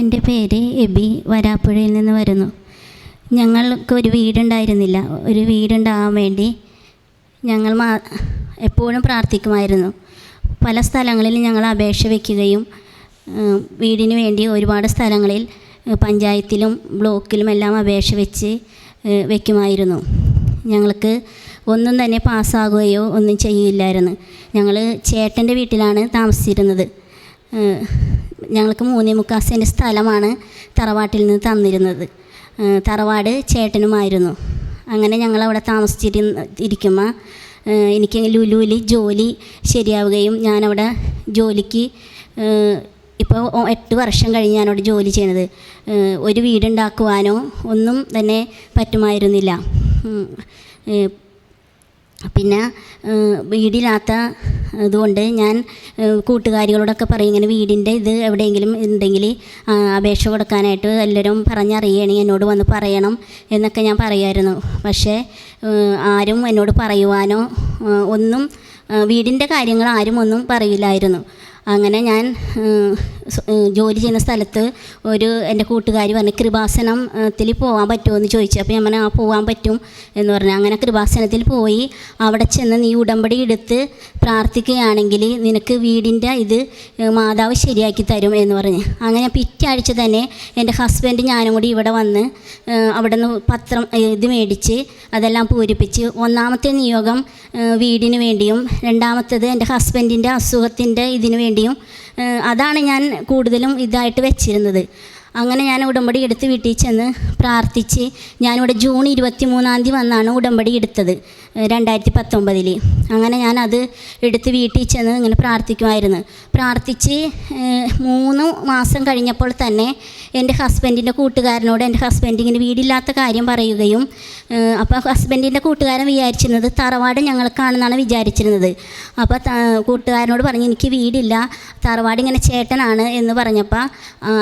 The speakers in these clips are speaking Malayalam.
എന്റെ പേര് എബി വരാപ്പുഴയിൽ നിന്ന് വരുന്നു. ഞങ്ങൾക്ക് ഒരു വീടുണ്ടായിരുന്നില്ല. ഒരു വീടുണ്ടാകാൻ വേണ്ടി ഞങ്ങൾ മാ എപ്പോഴും പ്രാർത്ഥിക്കുമായിരുന്നു. പല സ്ഥലങ്ങളിൽ ഞങ്ങൾ അപേക്ഷ വയ്ക്കുകയും വീടിന് വേണ്ടി ഒരുപാട് സ്ഥലങ്ങളിൽ പഞ്ചായത്തിലും ബ്ലോക്കിലും എല്ലാം അപേക്ഷ വെച്ച് വയ്ക്കുമായിരുന്നു ഞങ്ങൾക്ക് ഒന്നും തന്നെ പാസ്സാകുകയോ ഒന്നും ചെയ്യില്ലായിരുന്നു. ഞങ്ങൾ ചേട്ടന്റെ വീട്ടിലാണ് താമസിച്ചിരുന്നത്. ഞങ്ങൾക്ക് മൂന്നേ മുക്കാൽ സെന്റ് സ്ഥലമാണ് തറവാട്ടിൽ നിന്ന് തന്നിരുന്നത്. തറവാട് ചേട്ടനുമായിരുന്നു. അങ്ങനെ ഞങ്ങളവിടെ താമസിച്ചിരുന്ന ഇരിക്കുമ്പോൾ എനിക്ക് ലുലുവിൽ ജോലി ശരിയാവുകയും ഞാനവിടെ ജോലിക്ക് ഇപ്പോൾ എട്ട് വർഷം കഴിഞ്ഞ് ഞാനവിടെ ജോലി ചെയ്യണത് ഒരു വീടുണ്ടാക്കുവാനോ ഒന്നും തന്നെ പറ്റുമായിരുന്നില്ല. പിന്നെ വീടില്ലാത്ത ഇതുകൊണ്ട് ഞാൻ കൂട്ടുകാരികളോടൊക്കെ പറയും ഇങ്ങനെ വീടിന്റെ ഇത് എവിടെയെങ്കിലും ഉണ്ടെങ്കിൽ അപേക്ഷ കൊടുക്കാനായിട്ട് എല്ലാവരും പറഞ്ഞറിയണമെങ്കിൽ എന്നോട് വന്ന് പറയണം എന്നൊക്കെ ഞാൻ പറയുമായിരുന്നു. പക്ഷേ ആരും എന്നോട് പറയുവാനോ ഒന്നും വീടിന്റെ കാര്യങ്ങൾ ആരും ഒന്നും പറയില്ലായിരുന്നു. അങ്ങനെ ഞാൻ ജോലി ചെയ്യുന്ന സ്ഥലത്ത് ഒരു എന്റെ കൂട്ടുകാരി പറഞ്ഞു കൃപാസനത്തിൽ പോകാൻ പറ്റുമോ എന്ന് ചോദിച്ചു. അപ്പോൾ ഞാൻ ആ പോകാൻ പറ്റും എന്ന് പറഞ്ഞു. അങ്ങനെ കൃപാസനത്തിൽ പോയി. അവിടെ ചെന്ന് നീ ഉടമ്പടി എടുത്ത് പ്രാർത്ഥിക്കുകയാണെങ്കിൽ നിനക്ക് വീടിന്റെ ഇത് മാതാവ് ശരിയാക്കി തരും എന്ന് പറഞ്ഞ്. അങ്ങനെ പിറ്റാഴ്ച തന്നെ എന്റെ ഹസ്ബൻഡ് ഞാനും കൂടി ഇവിടെ വന്ന് അവിടെ നിന്ന് പത്രം ഇത് മേടിച്ച് അതെല്ലാം പൂരിപ്പിച്ച് ഒന്നാമത്തെ നിയോഗം വീടിന് വേണ്ടിയും രണ്ടാമത്തത് എന്റെ ഹസ്ബൻഡിന്റെ അസുഖത്തിന്റെ ഇതിനു വേണ്ടിയും അതാണ് ഞാൻ കൂടുതലും ഇതായിട്ട് വെച്ചിരുന്നത്. അങ്ങനെ ഞാൻ ഉടമ്പടി എടുത്ത് വീട്ടിൽ ചെന്ന് പ്രാർത്ഥിച്ച് ഞാനിവിടെ ജൂൺ ഇരുപത്തി മൂന്നാം തീയതി വന്നാണ് ഉടമ്പടി എടുത്തത് രണ്ടായിരത്തി പത്തൊമ്പതിൽ അങ്ങനെ അത് എടുത്ത് വീട്ടിൽ ചെന്ന് ഇങ്ങനെ പ്രാർത്ഥിക്കുമായിരുന്നു. പ്രാർത്ഥിച്ച് മൂന്ന് മാസം കഴിഞ്ഞപ്പോൾ തന്നെ എന്റെ ഹസ്ബൻഡിന്റെ കൂട്ടുകാരനോട് എന്റെ ഹസ്ബൻഡ് ഇങ്ങനെ വീടില്ലാത്ത കാര്യം പറയുകയും അപ്പോൾ ഹസ്ബൻഡിന്റെ കൂട്ടുകാരൻ വിചാരിച്ചിരുന്നത് തറവാട് ഞങ്ങൾക്കാണെന്നാണ് വിചാരിച്ചിരുന്നത്. അപ്പോൾ കൂട്ടുകാരനോട് പറഞ്ഞ് എനിക്ക് വീടില്ല തറവാട് ഇങ്ങനെ ചേട്ടനാണ് എന്ന് പറഞ്ഞപ്പോൾ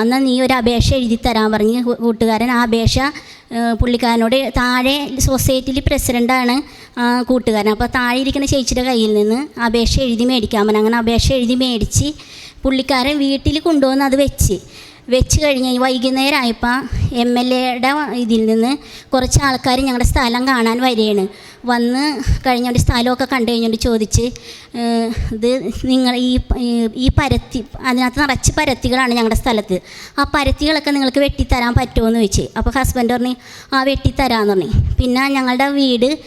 എന്നാൽ നീ ഒരു അപേക്ഷ എഴുതി തരാൻ പറഞ്ഞ് കൂട്ടുകാരൻ ആ അപേക്ഷ പുള്ളിക്കാരനോട് താഴെ സൊസൈറ്റിയിൽ പ്രസിഡന്റാണ് കൂട്ടുകാരൻ. അപ്പോൾ താഴെ ഇരിക്കുന്ന ചേച്ചിയുടെ കയ്യിൽ നിന്ന് അപേക്ഷ എഴുതി മേടിക്കാൻ പറഞ്ഞു. അങ്ങനെ അപേക്ഷ എഴുതി മേടിച്ച് പുള്ളിക്കാരൻ വീട്ടിൽ കൊണ്ടുവന്ന് അത് വെച്ച്. വെച്ച് കഴിഞ്ഞ് വൈകുന്നേരം ആയപ്പോൾ എം എൽ എയുടെ ഇതിൽ നിന്ന് കുറച്ച് ആൾക്കാർ ഞങ്ങളുടെ സ്ഥലം കാണാൻ വരികയാണ്. വന്ന് കഴിഞ്ഞുകൊണ്ട് സ്ഥലമൊക്കെ കണ്ടു കഴിഞ്ഞുകൊണ്ട് ചോദിച്ച് ഇത് നിങ്ങൾ ഈ ഈ- പരത്തി അതിനകത്ത് നിറച്ച് പരത്തികളാണ് ഞങ്ങളുടെ സ്ഥലത്ത്. ആ പരത്തികളൊക്കെ നിങ്ങൾക്ക് വെട്ടിത്തരാൻ പറ്റുമോ എന്ന് ചോദിച്ചു. അപ്പോൾ ഹസ്ബൻഡ് പറഞ്ഞു ആ വെട്ടിത്തരാമെന്ന് പറഞ്ഞു. പിന്നെ ഞങ്ങളുടെ വീട്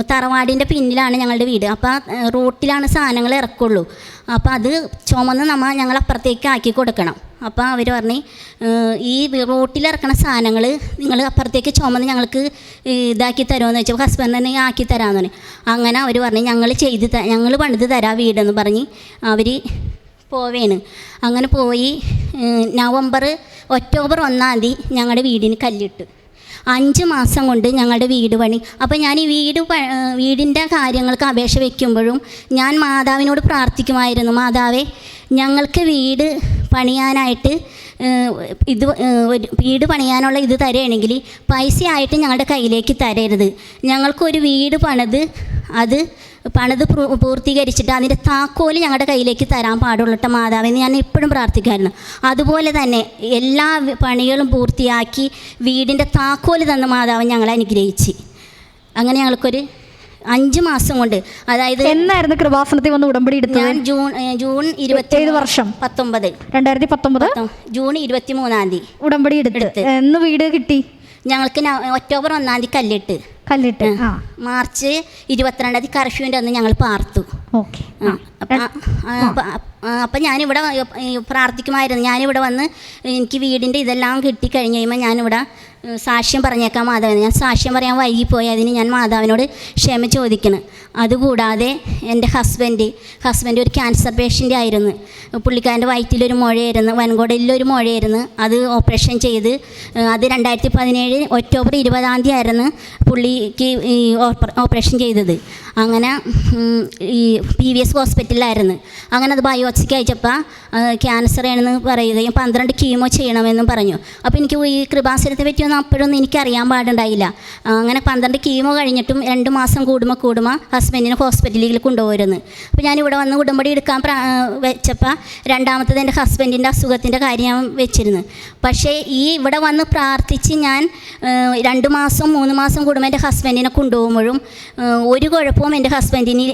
തറവാടിന്റെ പിന്നിലാണ് ഞങ്ങളുടെ വീട്. അപ്പോൾ റോട്ടിലാണ് സാധനങ്ങൾ ഇറക്കുള്ളൂ. അപ്പോൾ അത് ചുമന്ന് നമ്മൾ ഞങ്ങൾ അപ്പുറത്തേക്ക് ആക്കി കൊടുക്കണം. അപ്പോൾ അവർ പറഞ്ഞു ഈ റോട്ടിലിറക്കണ സാധനങ്ങൾ നിങ്ങൾ അപ്പുറത്തേക്ക് ചുമന്ന് ഞങ്ങൾക്ക് ഇതാക്കി തരുമോ എന്ന് വെച്ചപ്പോൾ ഹസ്ബൻഡ് തന്നെ ആക്കി തരാമെന്ന് പറഞ്ഞു. അങ്ങനെ അവർ പറഞ്ഞു ഞങ്ങൾ ചെയ്ത് ഞങ്ങൾ പണിത് തരാം വീടെന്ന് പറഞ്ഞ് അവർ പോവേണ്. അങ്ങനെ പോയി നവംബർ ഒക്ടോബർ ഒന്നാം തീയതി ഞങ്ങളുടെ വീടിന് കല്ലിട്ട്. അഞ്ച് മാസം കൊണ്ട് ഞങ്ങളുടെ വീട് പണി. അപ്പോൾ ഞാൻ ഈ വീട് വീടിന്റെ കാര്യങ്ങൾക്ക് അപേക്ഷ വയ്ക്കുമ്പോഴും ഞാൻ മാതാവിനോട് പ്രാർത്ഥിക്കുമായിരുന്നു മാതാവേ ഞങ്ങൾക്ക് വീട് പണിയാനായിട്ട് ഇത് വീട് പണിയാനുള്ള ഇത് തരുകയാണെങ്കിൽ പൈസയായിട്ട് ഞങ്ങളുടെ കയ്യിലേക്ക് തരരുത്. ഞങ്ങൾക്കൊരു വീട് പണിത് അത് പണിത് പൂർത്തീകരിച്ചിട്ട് അതിന്റെ താക്കോൽ ഞങ്ങളുടെ കയ്യിലേക്ക് തരാൻ പാടുള്ളട്ട മാതാവെന്ന് ഞാൻ എപ്പോഴും പ്രാർത്ഥിക്കുമായിരുന്നു അതുപോലെ തന്നെ എല്ലാ പണികളും പൂർത്തിയാക്കി വീടിന്റെ താക്കോൽ തന്ന മാതാവ് ഞങ്ങളെ അനുഗ്രഹിച്ച്. അങ്ങനെ ഞങ്ങൾക്കൊരു അഞ്ച് മാസം കൊണ്ട് അതായത് എന്നായിരുന്നു കൃപാസനത്തിൽ വന്ന് ഉടമ്പടി എടുത്തത്? ഞാൻ ജൂൺ ജൂൺ ഇരുപത്തി ഏത് വർഷം? പത്തൊമ്പത്. രണ്ടായിരത്തി പത്തൊമ്പത്? പത്തൊ- ജൂൺ ഇരുപത്തി മൂന്നാം തീയതി ഉടമ്പടി എടുത്ത്. എന്ന് വീട് കിട്ടി? ഞങ്ങൾക്ക് ഒക്ടോബർ ഒന്നാം തീയതി കല്ലിട്ട്. കല്ലിട്ട്. മാർച്ച് ഇരുപത്തിരണ്ടാം തീയതി കർഫ്യൂവിന്റെ അന്ന് ഞങ്ങൾ പാർത്തു. ഓക്കെ. ആ, അപ്പ- ഞാനിവിടെ പ്രാർത്ഥിക്കുമായിരുന്നു. ഞാനിവിടെ വന്ന് എനിക്ക് വീടിന്റെ ഇതെല്ലാം കിട്ടിക്കഴിഞ്ഞ് കഴിയുമ്പോൾ ഞാനിവിടെ സാക്ഷ്യം പറഞ്ഞേക്കാം മാധവനെ ഞാൻ സാക്ഷ്യം പറയാൻ വൈകിപ്പോയി. അതിന് ഞാൻ മാതാവിനോട് ക്ഷമ ചോദിക്കണം. അതുകൂടാതെ എന്റെ ഹസ്ബൻഡ് ഹസ്ബൻഡ് ഒരു ക്യാൻസർ പേഷ്യന്റ് ആയിരുന്നു. പുള്ളിക്കാരന്റെ വയറ്റിലൊരു മുഴയായിരുന്നു. വൻകുടലിലൊരു മുഴയായിരുന്നു. അത് ഓപ്പറേഷൻ ചെയ്ത് അത് രണ്ടായിരത്തി പതിനേഴ് ഒക്ടോബർ ഇരുപതാം തീയതി ആയിരുന്നു പുള്ളിക്ക് ഈ ഓപ്പറേഷൻ ചെയ്തത്. അങ്ങനെ ഈ പി വി എസ് ഹോസ്പിറ്റലിലായിരുന്നു. അങ്ങനെ അത് ബയോപ്സിക്ക് അയച്ചപ്പോൾ ക്യാൻസർ ആണെന്ന് പറയുകയും പന്ത്രണ്ട് കീമോ ചെയ്യണമെന്നും പറഞ്ഞു. അപ്പോൾ എനിക്ക് ഈ കൃപാസനത്തെ പറ്റി ഒന്ന് അപ്പോഴൊന്നും എനിക്കറിയാൻ പാടുണ്ടായില്ല. അങ്ങനെ പന്ത്രണ്ട് കീമോ കഴിഞ്ഞിട്ടും രണ്ട് മാസം കൂടുമ്പോൾ കൂടുമ്പോൾ ഹസ്ബൻഡിനെ ഹോസ്പിറ്റലിൽ കൊണ്ടുപോയിരുന്നു അപ്പോൾ ഞാൻ ഇവിടെ വന്ന് ഉടമ്പടി എടുക്കാൻ വെച്ചപ്പോൾ രണ്ടാമത്തത് എന്റെ ഹസ്ബൻഡിന്റെ അസുഖത്തിന്റെ കാര്യം ഞാൻ വെച്ചിരുന്നു. പക്ഷേ ഈ ഇവിടെ വന്ന് പ്രാർത്ഥിച്ച് ഞാൻ രണ്ട് മാസം മൂന്ന് മാസം കൂടുമ്പോൾ എന്റെ ഹസ്ബൻഡിനെ കൊണ്ടുപോകുമ്പോഴും ഒരു കുഴപ്പവും എന്റെ ഹസ്ബൻഡിന്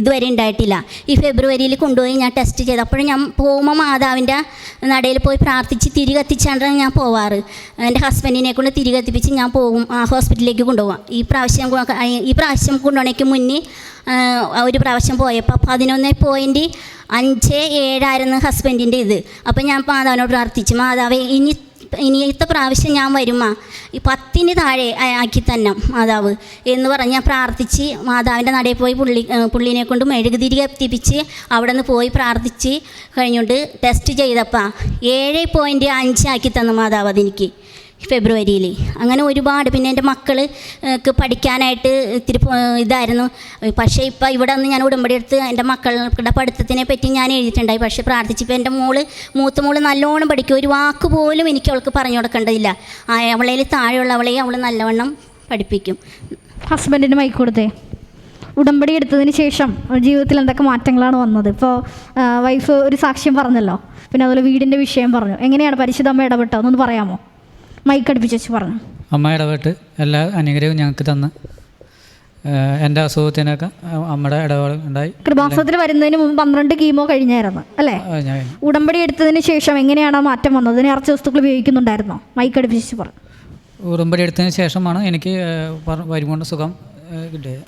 ഇതുവരെ ഉണ്ടായിട്ടില്ല. ഈ ഫെബ്രുവരിയിൽ കൊണ്ടുപോയി ഞാൻ ടെസ്റ്റ് ചെയ്ത്. അപ്പോഴും ഞാൻ പോകുമ്പോൾ മാതാവിന്റെ നടയിൽ പോയി പ്രാർത്ഥിച്ച് തിരി കത്തിച്ചാണ്ടാണ് ഞാൻ പോവാറ്. എന്റെ ഹസ്ബൻഡിനെ കൊണ്ട് തിരി കത്തിപ്പിച്ച് ഞാൻ പോകും ആ ഹോസ്പിറ്റലിലേക്ക് കൊണ്ടുപോകാം ഈ പ്രാവശ്യം ഈ പ്രാവശ്യം കൊണ്ടുപോകണേക്ക് മുന്നേ ഒരു പ്രാവശ്യം പോയപ്പോൾ പതിനൊന്ന് പോയിന്റ് അഞ്ച് ഏഴായിരുന്നു ഹസ്ബൻഡിന്റെ ഇത്. അപ്പോൾ ഞാൻ മാതാവിനോട് പ്രാർത്ഥിച്ചു മാതാവ് ഇനി ഇനിയത്തെ പ്രാവശ്യം ഞാൻ വരുമാ. ഈ പത്തിന് താഴെ ആക്കി തന്നെ മാതാവ്. എന്ന് പറഞ്ഞ് ഞാൻ പ്രാർത്ഥിച്ച് മാതാവിന്റെ നടയിൽ പോയി പുള്ളി പുള്ളിനെ കൊണ്ട് മെഴുകുതിരി എത്തിപ്പിച്ച് അവിടെ നിന്ന് പോയി പ്രാർത്ഥിച്ച് കഴിഞ്ഞുകൊണ്ട് ടെസ്റ്റ് ചെയ്തപ്പോൾ ഏഴ് പോയിന്റ് അഞ്ചാക്കി തന്നു മാതാവ് അതെനിക്ക്. ഫെബ്രുവരിയിൽ അങ്ങനെ ഒരുപാട് പിന്നെ എന്റെ മക്കൾക്ക് പഠിക്കാനായിട്ട് ഇത്തിരി ഇതായിരുന്നു. പക്ഷേ ഇപ്പോൾ ഇവിടെ നിന്ന് ഞാൻ ഉടമ്പടി എടുത്ത് എന്റെ മക്കളുടെ പഠിത്തത്തിനെ പറ്റി ഞാൻ എഴുതിയിട്ടുണ്ടായി. പക്ഷേ പ്രാർത്ഥിച്ചപ്പോൾ എന്റെ മോൾ മൂത്ത മോൾ നല്ലോണം പഠിക്കും. ഒരു വാക്ക് പോലും എനിക്ക് അവൾക്ക് പറഞ്ഞു കൊടുക്കേണ്ടതില്ല. അവളേൽ താഴെയുള്ള അവളെ അവൾ നല്ലവണ്ണം പഠിപ്പിക്കും. ഹസ്ബൻഡിന് മൈക്ക് കൊടുത്തേ. ഉടമ്പടി എടുത്തതിന് ശേഷം ജീവിതത്തിൽ എന്തൊക്കെ മാറ്റങ്ങളാണ് വന്നത്? ഇപ്പോൾ വൈഫ് ഒരു സാക്ഷ്യം പറഞ്ഞല്ലോ. പിന്നെ അതുപോലെ വീടിന്റെ വിഷയം പറഞ്ഞു. എങ്ങനെയാണ് പരിശുദ്ധമ്മ ഇടപെട്ടതെന്നൊന്ന് പറയാമോ? മൈക്ക് അടുപ്പിച്ച് വെച്ച് പറഞ്ഞു. അമ്മ ഇടപെട്ട് എല്ലാ അനുഗ്രഹവും ഞങ്ങൾക്ക് തന്ന്. എന്റെ അസുഖത്തിനൊക്കെ അമ്മയുടെ ഇടപാട് ഉണ്ടായി. കൃപാസനത്തിൽ വരുന്നതിന് മുമ്പ് പന്ത്രണ്ട് കീമോ കഴിഞ്ഞായിരുന്നു അല്ലേ? ഉടമ്പടി എടുത്തതിന് ശേഷം എങ്ങനെയാണ് മാറ്റം വന്നത്? നേർച്ച വസ്തുക്കൾ ഉപയോഗിക്കുന്നുണ്ടായിരുന്നോ? മൈക്ക് അടുപ്പിച്ച് പറഞ്ഞു. ഉടമ്പടി എടുത്തതിന് ശേഷമാണ് എനിക്ക് വരുമ്പോണ്ട് വരുമ്പോൾ സുഖം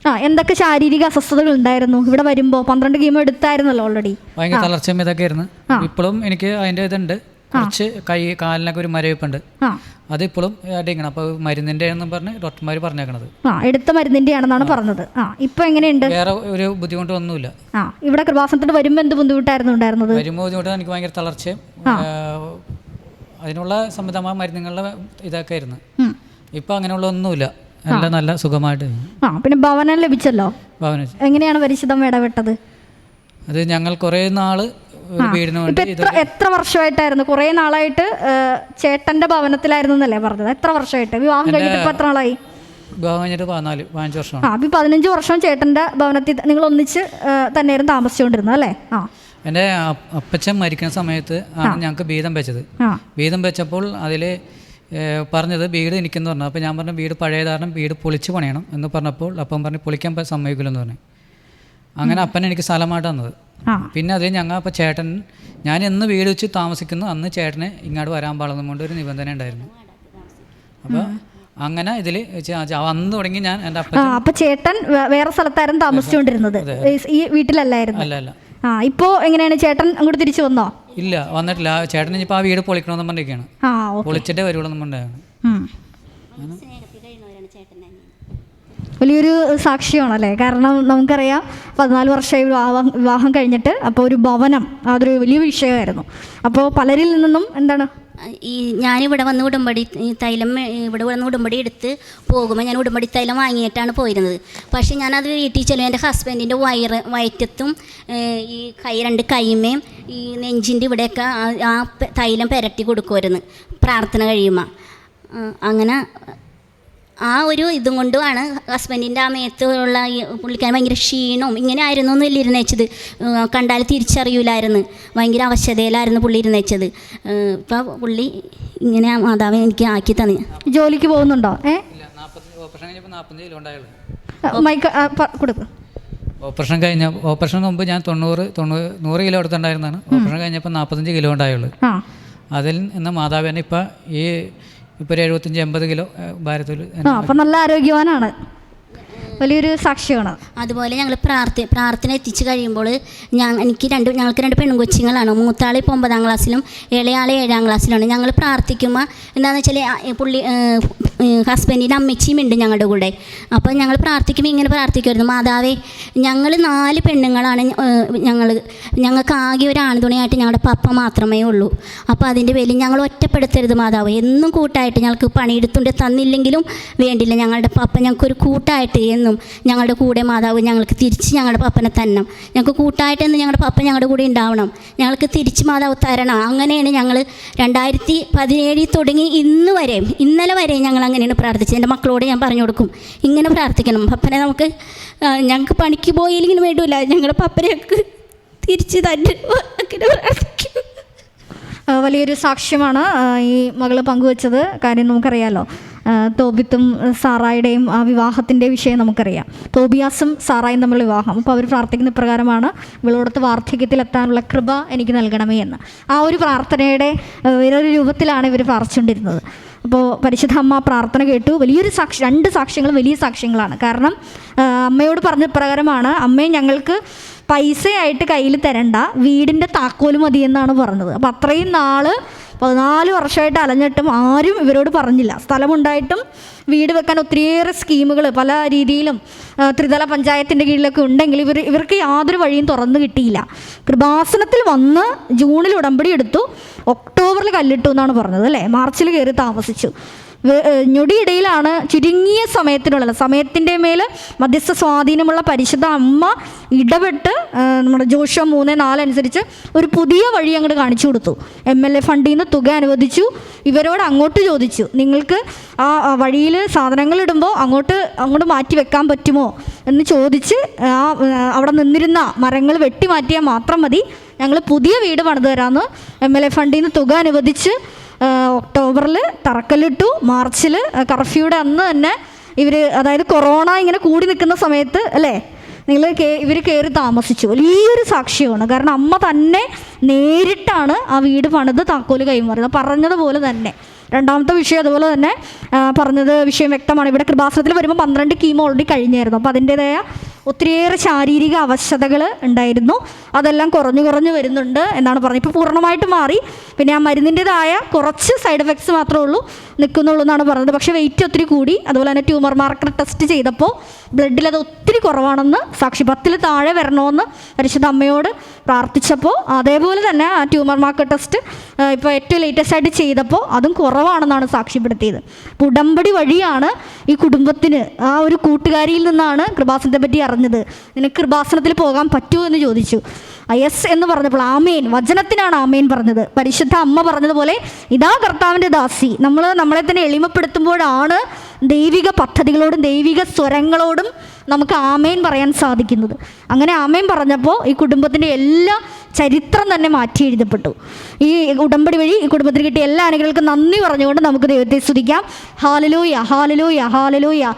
ആ എന്തൊക്കെ ശാരീരിക അസ്വസ്ഥതകൾ ഉണ്ടായിരുന്നു? ഇവിടെ വരുമ്പോ പന്ത്രണ്ട് കീമോ എടുത്തായിരുന്നല്ലോ ഓൾറെഡി ഭയങ്കര തളർച്ചയും ഇതൊക്കെ ആയിരുന്നു ഇപ്പോഴും എനിക്ക് അതിന്റെ ഇതുണ്ട്. കുറച്ച് കൈ കാലിനൊക്കെ ഒരു മരവിപ്പുണ്ട്. അതിപ്പോഴും അടിക്കണം അപ്പോൾ മരുന്നിന്റെ എന്നും പറഞ്ഞ് ഡോക്ടർമാർ പറഞ്ഞേക്കണത്. ആ എടുത്ത മരുന്നിന്റെ ആണെന്നാണ് പറഞ്ഞത്. ആ ഇപ്പോൾ എങ്ങനെയുണ്ട്? വേറെ ഒരു ബുദ്ധിമുട്ടൊന്നുമില്ല ആ ഇവിടെ കൃപാസനത്തിന് വരുമ്പോ എന്ത് ബുദ്ധിമുട്ടായിരുന്നു ഉണ്ടായിരുന്നത്? വരുമ്പോൾ ബുദ്ധിമുട്ട് എനിക്ക് ഭയങ്കര തളർച്ചയും അതിനുള്ള സംബന്ധമായ മരുന്നുകളുടെ ഇതൊക്കെ ആയിരുന്നു. ഇപ്പൊ അങ്ങനെയുള്ള ഒന്നുമില്ല. നല്ല നല്ല സുഖമായിട്ട്. ആ പിന്നെ ഭവനം ലഭിച്ചല്ലോ? ഭവനം എങ്ങനെയാണ് പരിശുദ്ധം ഇടപെട്ടത്? അത് ഞങ്ങൾ കുറേ നാൾ എത്ര എത്ര വർഷമായിട്ടായിരുന്നു? കുറെ നാളായിട്ട് ചേട്ടന്റെ ഭവനത്തിലായിരുന്നു എന്നല്ലേ പറഞ്ഞത്? എത്ര വർഷമായിട്ട്? വിവാഹം കഴിഞ്ഞിട്ട് ഇപ്പൊ എത്ര നാളായി? വിവാഹം കഴിഞ്ഞിട്ട് പതിനാല് പതിനഞ്ച് വർഷമാണ്. ആ അപ്പൊ പതിനഞ്ച് വർഷം ചേട്ടന്റെ ഭവനത്തിൽ നിങ്ങൾ ഒന്നിച്ച് തന്നെയായിരുന്നു താമസിച്ചുകൊണ്ടിരുന്നത് അല്ലേ? ആ. എന്റെ അപ്പച്ചൻ മരിക്കുന്ന സമയത്ത് ആണ് ഞങ്ങൾക്ക് വീതം വെച്ചത്. ബീതം വെച്ചപ്പോൾ അതിൽ പറഞ്ഞത് വീട് എനിക്കെന്ന് പറഞ്ഞു. അപ്പോൾ ഞാൻ പറഞ്ഞു വീട് പഴയ കാരണം വീട് പൊളിച്ച് പണിയണം എന്ന് പറഞ്ഞപ്പോൾ അപ്പം പറഞ്ഞു പൊളിക്കാൻ സമ്മതിക്കില്ലെന്ന് പറഞ്ഞു. അങ്ങനെ അപ്പൻ എനിക്ക് സ്ഥലമായിട്ട് തന്നത്. പിന്നെ അത് ഞങ്ങൾ അപ്പോൾ ചേട്ടൻ ഞാൻ എന്ന് വീട് വെച്ച് താമസിക്കുന്നു. അന്ന് ചേട്ടന് ഇങ്ങോട്ട് വരാൻ പാടുന്നത് കൊണ്ട് ഒരു നിബന്ധന ഉണ്ടായിരുന്നു. അപ്പോൾ അങ്ങനെ ഇതിൽ അന്ന് തുടങ്ങി ഞാൻ എന്റെ അപ്പൻ അപ്പൊ ചേട്ടൻ വേറെ സ്ഥലത്തായിരുന്നു താമസിച്ചുകൊണ്ടിരുന്നത്. ഈ- വീട്ടിലല്ലായിരുന്നു. അല്ല അല്ല. ആ ഇപ്പോ എങ്ങനെയാണ്? ചേട്ടൻ അങ്ങോട്ട് തിരിച്ചു വന്നോ? ഇല്ല വന്നിട്ടില്ല. ചേട്ടൻ ഇനിയിപ്പോൾ ആ വീട് പൊളിക്കണമെന്ന് പറഞ്ഞിരിക്കുകയാണ് പൊളിച്ചിട്ടേ വരുള്ളൂ എന്ന് പറഞ്ഞാണ് വലിയൊരു സാക്ഷിയാണല്ലേ? കാരണം നമുക്കറിയാം പതിനാല് വർഷമായി വിവാഹം വിവാഹം കഴിഞ്ഞിട്ട് അപ്പോൾ ഒരു ഭവനം അതൊരു വലിയ വിഷയമായിരുന്നു. അപ്പോൾ പലരിൽ നിന്നും എന്താണ്? ഈ ഞാനിവിടെ വന്ന് ഉടമ്പടി തൈലം ഇവിടെ വന്ന് ഉടമ്പടി എടുത്ത് പോകുമ്പോൾ ഞാൻ ഉടമ്പടി തൈലം വാങ്ങിയിട്ടാണ് പോയിരുന്നത്. പക്ഷേ ഞാനത് വീട്ടിൽ ചെല്ലും എന്റെ ഹസ്ബൻഡിന്റെ വയറ് വയറ്റത്തും ഈ കൈ രണ്ട് കൈമേം ഈ നെഞ്ചിന്റെ ഇവിടെയൊക്കെ ആ തൈലം പുരട്ടി കൊടുക്കുമായിരുന്നു പ്രാർത്ഥന കഴിയുമ്പോൾ അങ്ങനെ ആ ഒരു ഇതും കൊണ്ടുമാണ് ഹസ്ബൻഡിന്റെ ആ മേത്തുള്ള ഈ പുള്ളിക്കാരൻ ഭയങ്കര ക്ഷീണവും ഇങ്ങനെ ആയിരുന്നു ഒന്നും ഇരുന്നേച്ചത്. കണ്ടാൽ തിരിച്ചറിയില്ലായിരുന്നു ഭയങ്കര അവശതയിലായിരുന്നു പുള്ളി ഇരുന്നേച്ചത്. ഇപ്പം പുള്ളി ഇങ്ങനെ ആ മാതാവ് എനിക്ക് ആക്കി തന്നെ. ജോലിക്ക് പോകുന്നുണ്ടോ? ഏ? ഓപ്പറേഷൻ കഴിഞ്ഞ ഓപ്പറേഷൻ മുമ്പ് ഞാൻ തൊണ്ണൂറ് തൊണ്ണൂറ് നൂറ് കിലോ എടുത്തുണ്ടായിരുന്നതാണ് ഓപ്പറേഷൻ കഴിഞ്ഞപ്പോൾ നാൽപ്പത്തഞ്ച് കിലോ ഉണ്ടായുള്ളൂ. ആ. അതിൽ നിന്ന് മാതാവിനെ ഇപ്പം ഈ ഇപ്പോൾ ഒരു എഴുപത്തഞ്ച് എൺപത് കിലോ ഭാരത്തിൽ ആ അപ്പം നല്ല ആരോഗ്യവാനാണ്. വലിയൊരു സാക്ഷിയാണ്. അതുപോലെ ഞങ്ങൾ പ്രാർത്ഥി പ്രാർത്ഥന എത്തിച്ച് കഴിയുമ്പോൾ ഞാൻ എനിക്ക് രണ്ട് ഞങ്ങൾക്ക് രണ്ട് പെൺകൊച്ചുങ്ങളാണ്. മൂത്താൾ ഇപ്പോൾ ഒമ്പതാം ക്ലാസ്സിലും ഇളയാൾ ഏഴാം ക്ലാസ്സിലാണ്. ഞങ്ങൾ പ്രാർത്ഥിക്കുമ്പോൾ എന്താണെന്ന് വെച്ചാൽ പുള്ളി ഹസ്ബൻഡിന്റെ അമ്മച്ചിയും ഉണ്ട് ഞങ്ങളുടെ കൂടെ. അപ്പോൾ ഞങ്ങൾ പ്രാർത്ഥിക്കുമ്പോൾ ഇങ്ങനെ പ്രാർത്ഥിക്കുമായിരുന്നു മാതാവേ ഞങ്ങൾ നാല് പെണ്ണുങ്ങളാണ് ഞങ്ങൾ ഞങ്ങൾക്ക് ആകെ ഒരു ആൺതുണയായിട്ട് ഞങ്ങളുടെ പപ്പ മാത്രമേ ഉള്ളൂ. അപ്പോൾ അതിന്റെ പേരിൽ ഞങ്ങൾ ഒറ്റപ്പെടുത്തരുത് മാതാവ്. എന്നും കൂട്ടായിട്ട് ഞങ്ങൾക്ക് പണിയെടുത്തുകൊണ്ട് തന്നില്ലെങ്കിലും വേണ്ടില്ല. ഞങ്ങളുടെ പപ്പ ഞങ്ങൾക്കൊരു കൂട്ടായിട്ട് എന്നും ഞങ്ങളുടെ കൂടെ മാതാവ് ഞങ്ങൾക്ക് തിരിച്ച് ഞങ്ങളുടെ പപ്പനെ തരണം. ഞങ്ങൾക്ക് കൂട്ടായിട്ട് എന്ന് ഞങ്ങളുടെ പപ്പ ഞങ്ങളുടെ കൂടെ ഉണ്ടാവണം ഞങ്ങൾക്ക് തിരിച്ച് മാതാവ് തരണം. അങ്ങനെയാണ് ഞങ്ങൾ രണ്ടായിരത്തി പതിനേഴിൽ തുടങ്ങി ഇന്ന് വരെ ഇന്നലെ വരെ ഞങ്ങൾ അങ്ങനെയാണ് പ്രാർത്ഥിച്ചത്. എന്റെ മക്കളോട് ഞാൻ പറഞ്ഞു കൊടുക്കും. ഇങ്ങനെ പ്രാർത്ഥിക്കണം. പപ്പനെ നമുക്ക് ഞങ്ങൾക്ക് പണിക്ക് പോയില്ലെങ്കിലും വേണ്ടില്ല. ഞങ്ങളുടെ പപ്പനെ ഞങ്ങൾക്ക് തിരിച്ച് തന്നെ പ്രാർത്ഥിക്കും. വലിയൊരു സാക്ഷ്യമാണ് ഈ മകൾ പങ്കുവച്ചത്. കാര്യം നമുക്കറിയാലോ തോബിത്തും സാറായുടെയും ആ വിവാഹത്തിന്റെ വിഷയം നമുക്കറിയാം. തോബിയാസും സാറായും തമ്മിലുള്ള വിവാഹം. അപ്പോൾ അവർ പ്രാർത്ഥിക്കുന്ന പ്രകാരമാണ് ഇവളോടത്ത് വാർദ്ധക്യത്തിലെത്താനുള്ള കൃപ എനിക്ക് നൽകണമേ എന്ന്. ആ ഒരു പ്രാർത്ഥനയുടെ വേറൊരു രൂപത്തിലാണ് ഇവർ പ്രാർത്ഥിച്ചുകൊണ്ടിരുന്നത്. അപ്പോൾ പരിശുദ്ധ അമ്മ പ്രാർത്ഥന കേട്ടു. വലിയൊരു സാക്ഷി രണ്ട് സാക്ഷ്യങ്ങൾ വലിയ സാക്ഷ്യങ്ങളാണ്. കാരണം അമ്മയോട് പറഞ്ഞ പ്രകാരമാണ് അമ്മയെ ഞങ്ങൾക്ക് പൈസയായിട്ട് കയ്യിൽ തരണ്ട വീടിന്റെ താക്കോൽ മതി എന്നാണ് പറഞ്ഞത്. അപ്പോൾ അത്രയും നാൾ പതിനാല് വർഷമായിട്ട് അലഞ്ഞിട്ടും ആരും ഇവരോട് പറഞ്ഞില്ല. സ്ഥലമുണ്ടായിട്ടും വീട് വെക്കാൻ ഒത്തിരിയേറെ സ്കീമുകൾ പല രീതിയിലും ത്രിതല പഞ്ചായത്തിന്റെ കീഴിലൊക്കെ ഉണ്ടെങ്കിൽ ഇവർ ഇവർക്ക് യാതൊരു വഴിയും തുറന്നു കിട്ടിയില്ല. കൃപാസനത്തിൽ വന്ന് ജൂണിൽ ഉടമ്പടി എടുത്തു ഒക്ടോബറിൽ കല്ലിട്ടു എന്നാണ് പറഞ്ഞത് അല്ലേ? മാർച്ചിൽ കയറി താമസിച്ചു. ഞൊടിയിടയിലാണ് ചുരുങ്ങിയ സമയത്തിനുള്ള സമയത്തിന്റെ മേൽ മധ്യസ്ഥ സ്വാധീനമുള്ള പരിശുദ്ധ അമ്മ ഇടപെട്ട് നമ്മുടെ ജോഷ മൂന്ന് നാല് അനുസരിച്ച് ഒരു പുതിയ വഴി അങ്ങോട്ട് കാണിച്ചു കൊടുത്തു. എം എൽ എ ഫണ്ടിൽ നിന്ന് തുക അനുവദിച്ചു. ഇവരോട് അങ്ങോട്ട് ചോദിച്ചു നിങ്ങൾക്ക് ആ വഴിയിൽ സാധനങ്ങൾ ഇടുമ്പോൾ അങ്ങോട്ട് അങ്ങോട്ട് മാറ്റി വെക്കാൻ പറ്റുമോ? എന്ന് ചോദിച്ച് ആ അവിടെ നിന്നിരുന്ന മരങ്ങൾ വെട്ടി മാറ്റിയാൽ മാത്രം മതി. ഞങ്ങൾ പുതിയ വീട് പണിത് തരാമെന്ന് എം എൽ എ ഫണ്ടിൽ നിന്ന് തുക അനുവദിച്ച് ഒക്ടോബറിൽ തറക്കല്ലിട്ടു മാർച്ചിൽ കർഫ്യൂടെ അന്ന് തന്നെ ഇവർ അതായത് കൊറോണ ഇങ്ങനെ കൂടി നിൽക്കുന്ന സമയത്ത് അല്ലേ? നിങ്ങൾ ഇവർ കയറി താമസിച്ചു. വലിയൊരു സാക്ഷ്യമാണ് കാരണം അമ്മ തന്നെ നേരിട്ടാണ് ആ വീട് പണിത് താക്കോൽ കൈമാറിയത്. പറഞ്ഞതുപോലെ തന്നെ. രണ്ടാമത്തെ വിഷയം അതുപോലെ തന്നെ പറഞ്ഞത് വിഷയം വ്യക്തമാണ്. ഇവിടെ കൃപാസനത്തിൽ വരുമ്പോൾ പന്ത്രണ്ട് കീമോ ഓൾറെഡി കഴിഞ്ഞായിരുന്നു. അപ്പോൾ അതിന്റെതായ ഒത്തിരിയേറെ ശാരീരിക അവശതകൾ ഉണ്ടായിരുന്നു. അതെല്ലാം കുറഞ്ഞു കുറഞ്ഞു വരുന്നുണ്ട് എന്നാണ് പറഞ്ഞത്. ഇപ്പോൾ പൂർണമായിട്ട് മാറി. പിന്നെ ആ മരുന്നിന്റെതായ കുറച്ച് സൈഡ് എഫക്ട്സ് മാത്രമേ ഉള്ളൂ നിൽക്കുന്നുള്ളൂ എന്നാണ് പറഞ്ഞത്. പക്ഷേ വെയിറ്റ് ഒത്തിരി കൂടി. അതുപോലെ തന്നെ ട്യൂമർ മാർക്കർ ടെസ്റ്റ് ചെയ്തപ്പോൾ ബ്ലഡിൽ അത് ഒത്തിരി കുറവാണെന്ന് സാക്ഷി. പത്തിൽ താഴെ വരണമെന്ന് പരിശുദ്ധ അമ്മയോട് പ്രാർത്ഥിച്ചപ്പോൾ അതേപോലെ തന്നെ ആ ട്യൂമർ മാർക്കർ ടെസ്റ്റ് ഇപ്പോൾ ഏറ്റവും ലേറ്റസ്റ്റ് ആയിട്ട് ചെയ്തപ്പോൾ അതും കുറവാണെന്നാണ് സാക്ഷ്യപ്പെടുത്തിയത്. ഉടമ്പടി വഴിയാണ് ഈ കുടുംബത്തിന് ആ ഒരു കൂട്ടുകാരിയിൽ നിന്നാണ് കൃപാസനത്തെ പറ്റി നിനക്ക് കൃപാസനത്തിൽ പോകാൻ പറ്റുമോ എന്ന് ചോദിച്ചു. യെസ് എന്ന് പറഞ്ഞപ്പോൾ ആമേൻ. വചനത്തിനാണ് ആമേൻ പറഞ്ഞത്. പരിശുദ്ധ അമ്മ പറഞ്ഞതുപോലെ ഇതാ കർത്താവിന്റെ ദാസി. നമ്മൾ നമ്മളെ തന്നെ എളിമപ്പെടുത്തുമ്പോഴാണ് ദൈവിക പദ്ധതികളോടും ദൈവിക സ്വരങ്ങളോടും നമുക്ക് ആമേൻ പറയാൻ സാധിക്കുന്നത്. അങ്ങനെ ആമേൻ പറഞ്ഞപ്പോൾ ഈ കുടുംബത്തിന്റെ എല്ലാ ചരിത്രം തന്നെ മാറ്റി എഴുതപ്പെട്ടു. ഈ ഉടമ്പടി വഴി ഈ കുടുംബത്തിന് കിട്ടിയ എല്ലാ അനുഗ്രഹങ്ങൾക്കും നന്ദി പറഞ്ഞുകൊണ്ട് നമുക്ക് ദൈവത്തെ സ്തുതിക്കാം. Hallelujah hallelujah hallelujah.